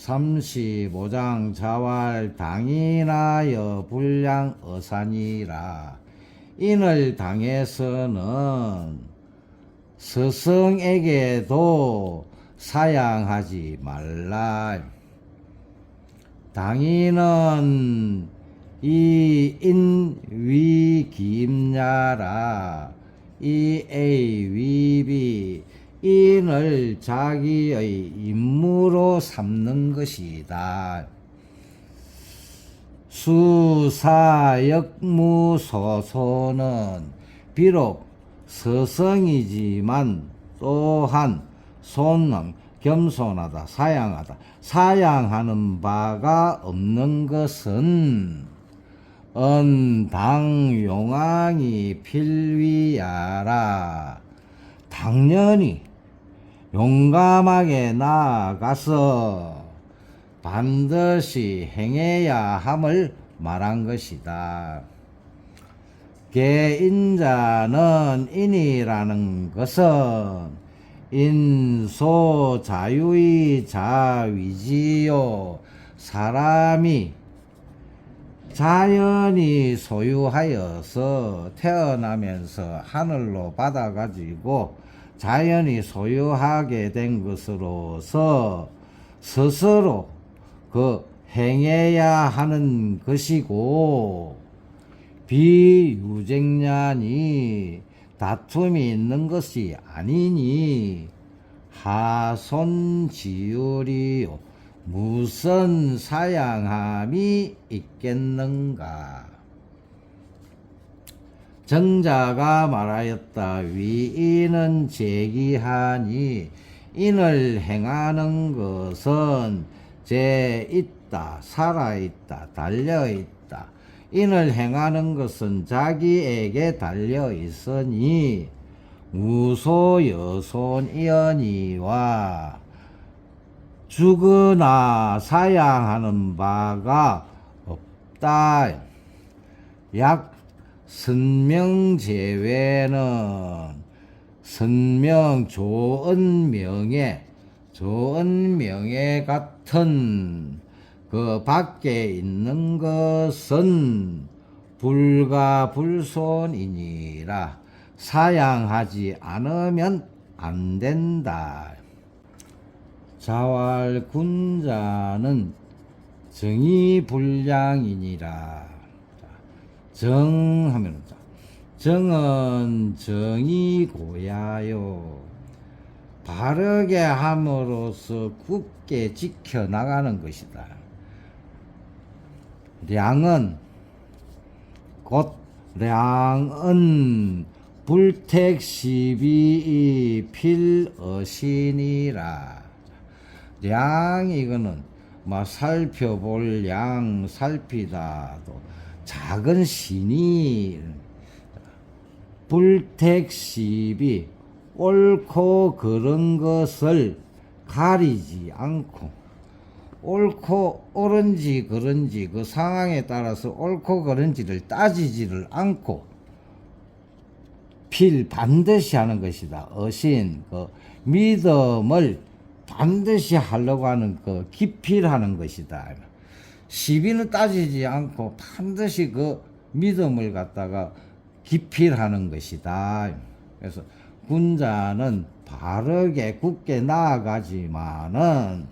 35장 자활 당이나여 불량 어산이라 인을 당해서는 스승에게도 사양하지 말라. 당인은 이 인위 김야라 이 A 위비 인을 자기의 임무로 삼는 것이다. 수사역무소소는 비록 서성이지만 또한 손능 겸손하다 사양하다 사양하는 바가 없는 것은 언당용왕이 필위야라 당연히 용감하게 나아가서 반드시 행해야 함을 말한 것이다. 개인자는 인이라는 것은 인소 자유의 자위지요. 사람이 자연이 소유하여서 태어나면서 하늘로 받아가지고 자연이 소유하게 된 것으로서 스스로 그 행해야 하는 것이고 비유쟁란이 다툼이 있는 것이 아니니 하손지율이요 무슨 사양함이 있겠는가 정자가 말하였다 위인은 제기하니 인을 행하는 것은 제 있다 살아 있다 달려 있다 인을 행하는 것은 자기에게 달려 있으니 무소 여손이언이와 죽으나 사양하는 바가 없다. 약 선명 제외는 선명 좋은 명예 좋은 명예 같은 그 밖에 있는 것은 불가불손이니라 사양하지 않으면 안 된다. 자활 군자는 정이 불량이니라. 정 하면 정은 정이 고야요. 바르게 함으로써 굳게 지켜 나가는 것이다. 량은 곧 량은 불택시비 필어신이라. 량 이거는 막 살펴볼 양 살피다도 작은 신이 불택시비 옳고 그른 것을 가리지 않고 옳고 옳은지 그른지 그 상황에 따라서 옳고 그른지를 따지지를 않고 필 반드시 하는 것이다. 어신 그 믿음을 반드시 하려고 하는 그 기필하는 것이다. 시비는 따지지 않고 반드시 그 믿음을 갖다가 기필하는 것이다. 그래서 군자는 바르게 굳게 나아가지만은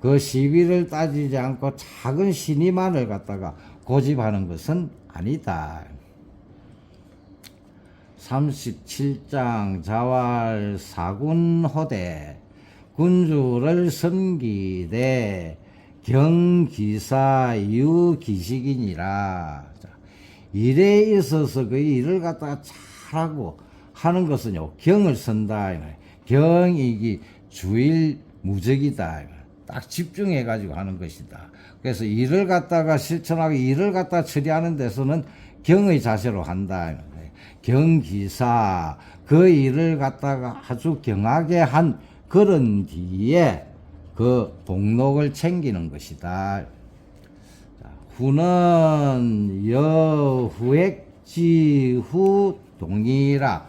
그 시비를 따지지 않고 작은 신의만을 갖다가 고집하는 것은 아니다. 37장 자활 사군 호대 군주를 섬기되 경기사 유 기식이니라. 자, 일에 있어서 그 일을 갖다가 잘하고 하는 것은요, 경을 말이에요. 경이기 주일 무적이다. 딱 집중해가지고 하는 것이다. 그래서 일을 갖다가 실천하고 일을 갖다 처리하는 데서는 경의 자세로 한다. 경기사, 그 일을 갖다가 아주 경하게 한 그런 뒤에 그 복록을 챙기는 것이다. 자, 후는 여후액지후 동이라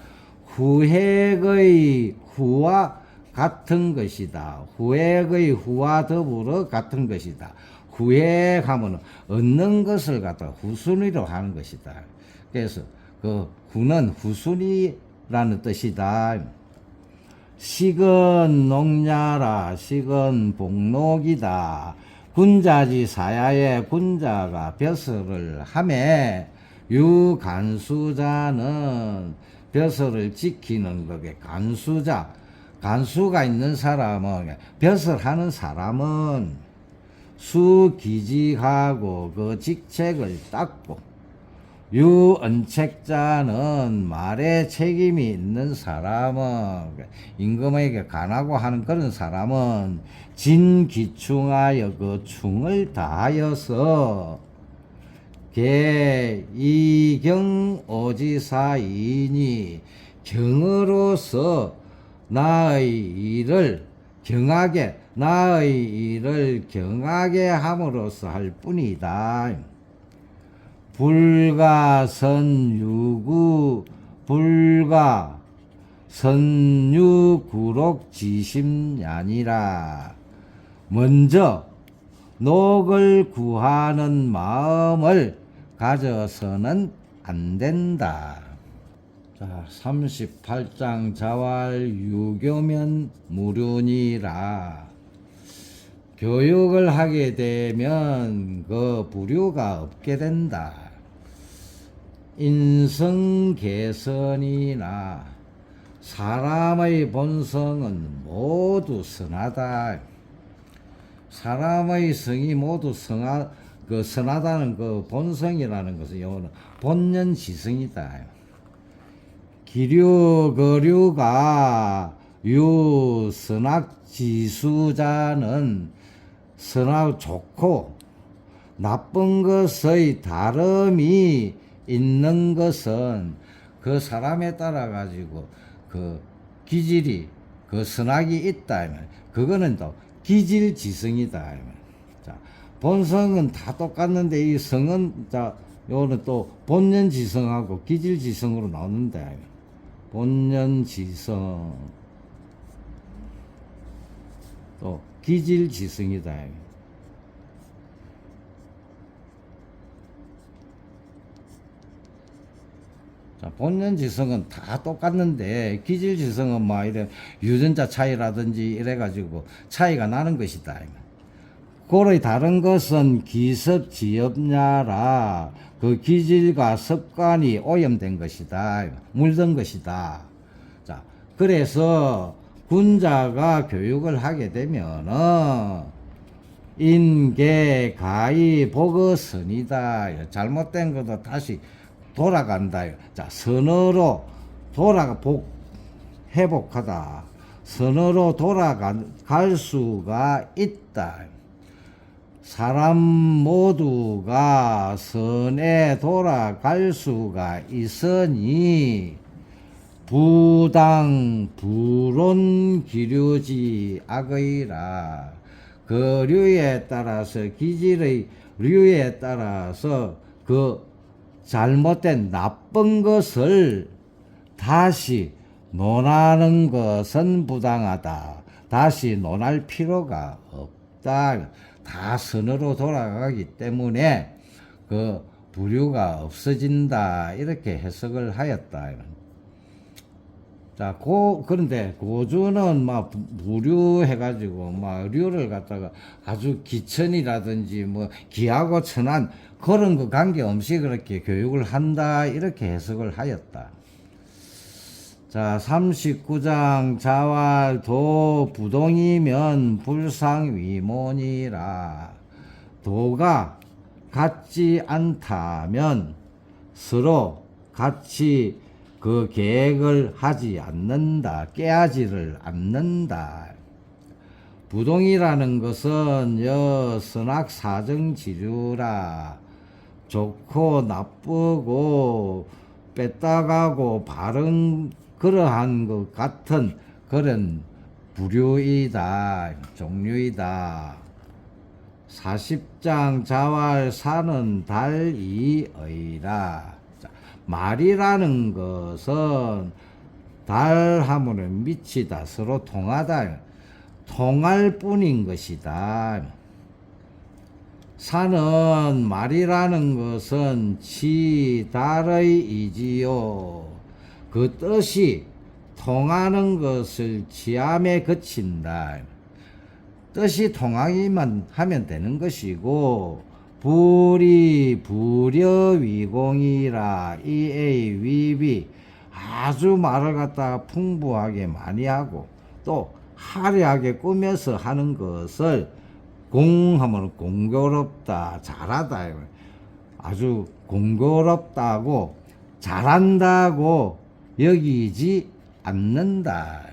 후핵의 후와 같은 것이다. 후액의 후와 더불어 같은 것이다. 후액하면 얻는 것을 갖다 후순위로 하는 것이다. 그래서 그 후는 후순위라는 뜻이다. 식은 농야라 식은 복록이다. 군자지 사야의 군자가 벼슬을 함에 유간수자는 벼슬을 지키는 거게 간수자 간수가 있는 사람은 벼슬하는 사람은 수기직하고 그 직책을 닦고 유언책자는 말에 책임이 있는 사람은 임금에게 간하고 하는 그런 사람은 진기충하여 그 충을 다하여서 개 이경 오지사이니 경으로서 나의 일을 경하게 나의 일을 경하게 함으로써 할 뿐이다. 불가선유구 불가 선유구록 지심야니라 먼저 녹을 구하는 마음을 가져서는 안 된다. 자, 38장 자활 유교면 무륜이라. 교육을 하게 되면 그 부류가 없게 된다. 인성 개선이나 사람의 본성은 모두 선하다. 사람의 성이 모두 성하, 그 선하다는 그 본성이라는 것은 영어는 본nhân 지성이다. 기류 거류가 유 선악 지수자는 선하고 좋고 나쁜 것의 다름이 있는 것은 그 사람에 따라 가지고 그 기질이 그 선악이 있다 면 그거는 또 기질지성이다 자 본성은 다 똑같는데 이 성은 자 요거는 또 본연지성하고 기질지성으로 나오는데 본연지성 또 기질지성이다. 자, 본연 지성은 다 똑같는데 기질 지성은 뭐 이래 유전자 차이라든지 이래가지고 차이가 나는 것이다. 고의 다른 것은 기습지엽냐라 그 기질과 습관이 오염된 것이다. 물든 것이다. 자, 그래서 군자가 교육을 하게 되면은 인계 가히 보거선이다. 잘못된 것도 다시 돌아간다. 자, 선으로 돌아가 복 회복하다. 선으로 돌아갈 수가 있다. 사람 모두가 선에 돌아갈 수가 있으니 부당 불온 기류지 악의라 그 류에 따라서 기질의 류에 따라서 그 잘못된 나쁜 것을 다시 논하는 것은 부당하다. 다시 논할 필요가 없다. 다 선으로 돌아가기 때문에 그 부류가 없어진다. 이렇게 해석을 하였다. 자, 고, 그런데 고주는 막 부류 해가지고 막 류를 갖다가 아주 기천이라든지 뭐 기하고 천한 그런 거 관계 없이 그렇게 교육을 한다. 이렇게 해석을 하였다. 자, 39장 자활 도 부동이면 불상위몬이라. 도가 같지 않다면 서로 같이 그 계획을 하지 않는다. 깨하지를 않는다. 부동이라는 것은 여 선악 사정 지류라. 좋고 나쁘고 뺐다 가고 바른 그러한 것 같은 그런 부류이다. 종류이다. 40장 자활 사는 달이의라. 자, 말이라는 것은 달하면은 미치다 서로 통하다. 통할 뿐인 것이다. 사는 말이라는 것은 지 달의 이지요. 그 뜻이 통하는 것을 지함에 그친다. 뜻이 통하기만 하면 되는 것이고 불이 불여 위공이라 이의 위비 아주 말을 갖다가 풍부하게 많이 하고 또 화려하게 꾸며서 하는 것을 공하면 공교롭다 잘하다. 아주 공교롭다고 잘한다고 여기지 않는다